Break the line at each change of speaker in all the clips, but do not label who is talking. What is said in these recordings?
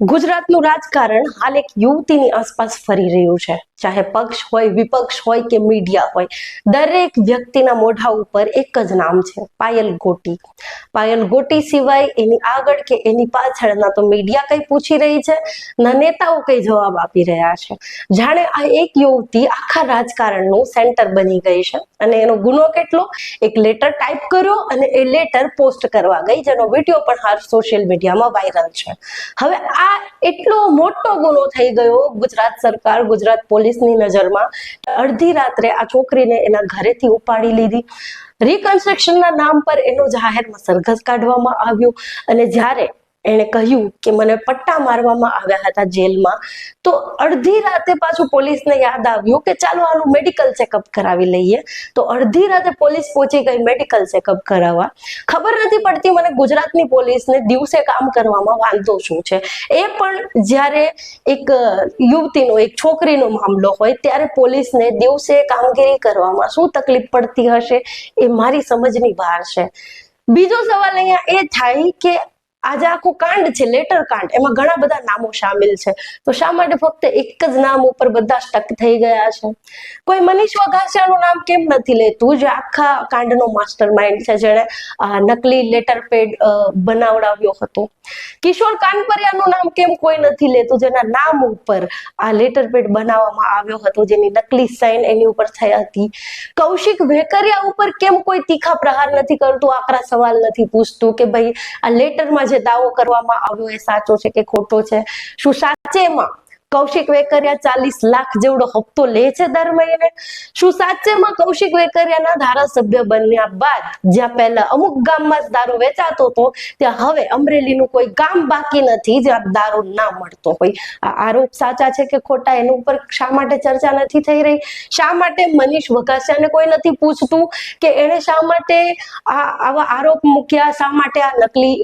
ગુજરાતનું રાજકારણ હાલ એક યુવતીની આસપાસ ફરી રહ્યું છે. ચાહે પક્ષ હોય, વિપક્ષ હોય કે મીડિયા હોય, દરેક વ્યક્તિના મોઢા ઉપર એક જ નામ છે, પાયલ ગોટી. પાયલ ગોટી સિવાય એની આગળ કે એની પાછળ ના તો મીડિયા કઈ પૂછી રહી છે, ના નેતાઓ કઈ જવાબ આપી રહ્યા છે. જાણે આ એક યુવતી આખા રાજકારણનું સેન્ટર બની ગઈ છે અને એનો ગુનો કેટલો? એક લેટર ટાઈપ કર્યો અને એ લેટર પોસ્ટ કરવા ગઈ, જેનો વીડિયો પણ હાલ સોશિયલ મીડિયામાં વાયરલ છે. હવે આ એટલો મોટો ગુનો થઈ ગયો, ગુજરાત સરકાર, ગુજરાત પોલીસની નજરમાં અડધી રાત્રે આ છોકરીને એના ઘરેથી ઉપાડી લીધી. રિકન્સ્ટ્રક્શનના નામ પર એનો જાહેરમાં સરઘસ કાઢવામાં આવ્યો અને જ્યારે એણે કહ્યું કે મને પટ્ટા મારવામાં આવ્યા હતા જેલમાં. તો અડધી રાતે પાછું પોલીસને યાદ આવ્યું કે ચાલો આનું મેડિકલ ચેકઅપ કરાવી લઈએ. તો અડધી રાતે પોલીસ પહોંચી ગઈ મેડિકલ ચેકઅપ કરાવવા. ખબર નથી પડતી મને ગુજરાતની પોલીસને દિવસે કામ કરવામાં વાંધો શું છે. એ પણ જ્યારે એક યુવતીનો, એક છોકરીનો મામલો હોય ત્યારે પોલીસને દિવસે કામગીરી કરવામાં શું તકલીફ પડતી હશે એ મારી સમજની બહાર છે. બીજો સવાલ અહીંયા એ થાય કે આજે આખું કાંડ છે, લેટર કાંડ. એમાં ઘણા બધા નામો સામેલ છે. તો શા માટે ફક્ત એક જ નામ ઉપર બધા સ્ટક થઈ ગયા છે? કોઈ મનીષ વઘાસિયાનું નામ કેમ નથી લેતું? જે આખા કાંડનો માસ્ટર માઇન્ડ છે, જેણે નકલી લેટર પેડ બનાવડાવ્યો હતો. કિશોર કાનપરિયાનું નામ કેમ કોઈ નથી લેતું? જેના નામ ઉપર આ લેટર પેડ બનાવવામાં આવ્યો હતો, જેની નકલી સાઇન એની ઉપર થઈ હતી. કૌશિક વેકરિયા ઉપર કેમ કોઈ તીખા પ્રહાર નથી કરતું? આકરા સવાલ નથી પૂછતું કે ભાઈ આ લેટરમાં જે દાવો કરવામાં આવ્યો એ સાચો છે કે ખોટો છે? શું સાચેમાં કૌશિક વેકરિયા ચાલીસ લાખ જેવડો હપ્તો લે છે દર મહિને. શું સાચેમાં કૌશિક વેકરિયાના ધારાસભ્ય બન્યા બાદ જ્યાં પહેલા અમુક ગામમાં દારૂ વેચાતો હતો, ત્યાં હવે અમરેલીનું કોઈ ગામ બાકી નથી, જ્યાં દારૂ ના મળતો હોય. આરોપ સાચા છે કે ખોટા? એના ઉપર શા માટે ચર્ચા નથી થઈ રહી? શા માટે મનીષ વઘાસિયાને કોઈ નથી પૂછતું કે એણે શા માટે આ આવા આરોપ મૂક્યા? શા માટે આ નકલી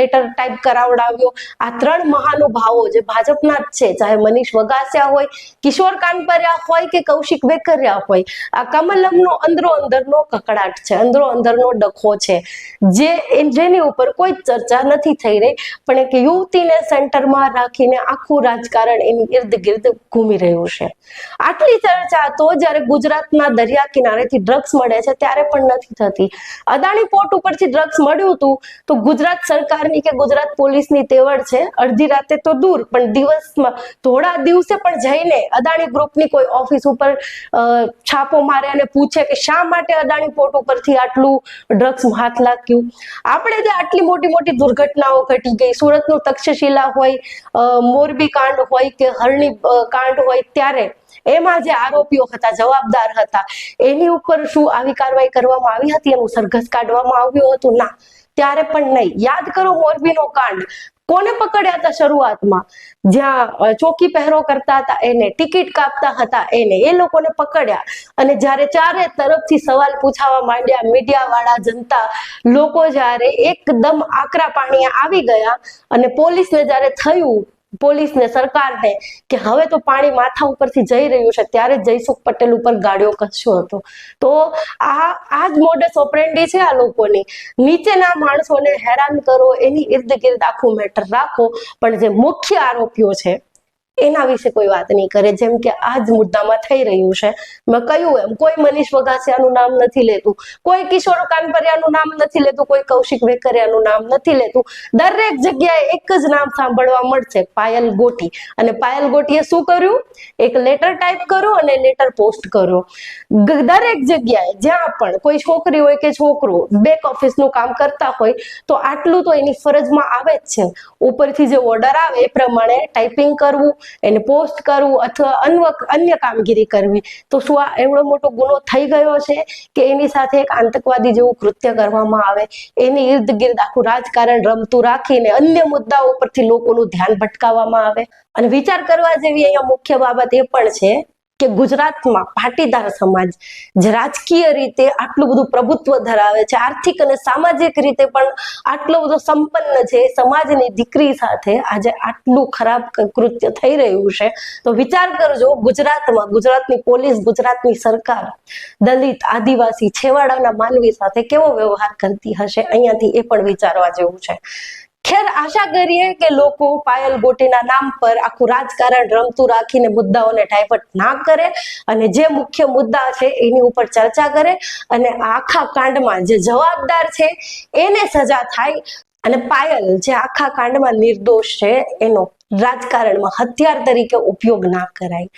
લેટર ટાઈપ કરાવડાવ્યો? આ ત્રણ મહાનુભાવો જે ભાજપના જ છે, ચાહે મનીષ વઘાસિયા હોય, કિશોર કાનપરિયા હોય કે કૌશિક વેકરિયા હોય, આ કમલમનો અંદરો અંદરનો કકડાટ છે, અંદરો અંદરનો ડખો છે, જે જેની ઉપર કોઈ ચર્ચા નથી થઈ રહી, પણ એક યુવતીને સેન્ટરમાં રાખીને આખું રાજકારણ એની ઇર્દ ગિર્દ ઘૂમી રહ્યું છે. આટલી ચર્ચા તો જ્યારે ગુજરાતના દરિયા કિનારેથી ડ્રગ્સ મળે છે, ત્યારે પણ નથી થતી. અદાણી પોર્ટ ઉપરથી ડ્રગ્સ મળ્યું હતું તો ગુજરાત સરકારની કે ગુજરાત પોલીસની તેવડ છે? અડધી રાતે તો દૂર, પણ દિવસમાં થોડા દિવસે પણ જઈને અદાણી ગ્રુપની કોઈ ઓફિસ ઉપર છાપો મારે અને પૂછે કે શા માટે અદાણી પોર્ટ ઉપરથી આટલું ડ્રગ્સ હાથ લાગ્યું? આપણે જે આટલી મોટી મોટી દુર્ઘટનાઓ ઘટી ગઈ, સુરતનું તક્ષશિલા હોય મોરબી કાંડ હોય કે હરણી કાંડ હોય ત્યારે એમાં જે આરોપીઓ હતા, જવાબદાર હતા, એની ઉપર શું આવી કાર્યવાહી કરવામાં આવી હતી? એનું સરઘસ કાઢવામાં આવ્યું હતું? ના. ત્યારે પણ નહીં. યાદ કરો મોરબીનો કાંડ. કોને પકડ્યા હતા શરૂઆતમાં? જ્યાં ચોકી પહેરો કરતા હતા, એને ટિકિટ કાપતા હતા, એને એ લોકોને પકડ્યા. અને જ્યારે ચારે તરફથી સવાલ પૂછાવા માંડ્યા મીડિયા વાળા જનતા લોકો જ્યારે એકદમ આકરા પાણીએ આવી ગયા અને પોલીસને જ્યારે થયું પોલીસને સરકારને કે હવે તો પાણી માથા ઉપરથી જઈ રહ્યું છે, ત્યારે જયસુખ પટેલ ઉપર ગાડીઓ કસ્યો હતો. તો આ આ જ મોડસ ઓપરેન્ડી છે આ લોકોની. નીચેના માણસોને હેરાન કરો, એની ઇર્દ ગિર્દ આખું મેટર રાખો. પણ જે મુખ્ય આરોપીઓ છે એના વિશે કોઈ વાત નહીં કરે. જેમ કે આ જ મુદ્દામાં થઈ રહ્યું છે. મેં કહ્યું એમ, કોઈ મનીષ વઘાસિયાનું નામ નથી લેતું. કોઈ કિશોર કાનપરિયાનું નામ નથી લેતું. કોઈ કૌશિક વેકરિયાનું નામ નથી લેતું. દરેક જગ્યાએ એક જ નામ સાંભળવા મળશે, પાયલ ગોટી. અને પાયલ ગોટીએ શું કર્યું? એક લેટર ટાઈપ કર્યો અને લેટર પોસ્ટ કર્યો દરેક જગ્યાએ જ્યાં પણ કોઈ છોકરી હોય કે છોકરો બેક ઓફિસનું કામ કરતા હોય, તો આટલું તો એની ફરજમાં આવે જ છે. ઉપરથી જે ઓર્ડર આવે એ પ્રમાણે ટાઈપિંગ કરવું એને પોસ્ટ કરવું અથવા અન્ય અન્ય કામગીરી કરવી, તો શું આ એવડો મોટો ગુનો થઈ ગયો છે કે એની સાથે એક આતંકવાદી જેવું કૃત્ય કરવામાં આવે? એની ઇર્દ આખું રાજકારણ રમતું રાખીને અન્ય મુદ્દાઓ પરથી લોકોનું ધ્યાન ભટકાવવામાં આવે? અને વિચાર કરવા જેવી અહીંયા મુખ્ય બાબત એ પણ છે કે ગુજરાતમાં પાટીદાર સમાજ જે રાજકીય રીતે આટલું બધું પ્રભુત્વ ધરાવે છે, આર્થિક અને સામાજિક રીતે પણ આટલો બધો સંપન્ન છે સમાજની દીકરી સાથે આજે આટલું ખરાબ કૃત્ય થઈ રહ્યું છે. તો વિચાર કરજો, ગુજરાતમાં ગુજરાતની પોલીસ, ગુજરાતની સરકાર દલિત, આદિવાસી છેવાડાના માનવી સાથે કેવો વ્યવહાર કરતી હશે? અહીંયાથી એ પણ વિચારવા જેવું છે. ખેર આશા કરીએ કે લોકો પાયલ ગોટીના નામ પર આખું રાજકારણ રમતું રાખીને મુદ્દાઓને ડાયવર્ટ ના કરે અને જે મુખ્ય મુદ્દા છે એની ઉપર ચર્ચા કરે અને આખા કાંડમાં જે જવાબદાર છે એને સજા થાય અને પાયલ જે આખા કાંડમાં નિર્દોષ છે એનો રાજકારણમાં હથિયાર તરીકે ઉપયોગ ના કરાય.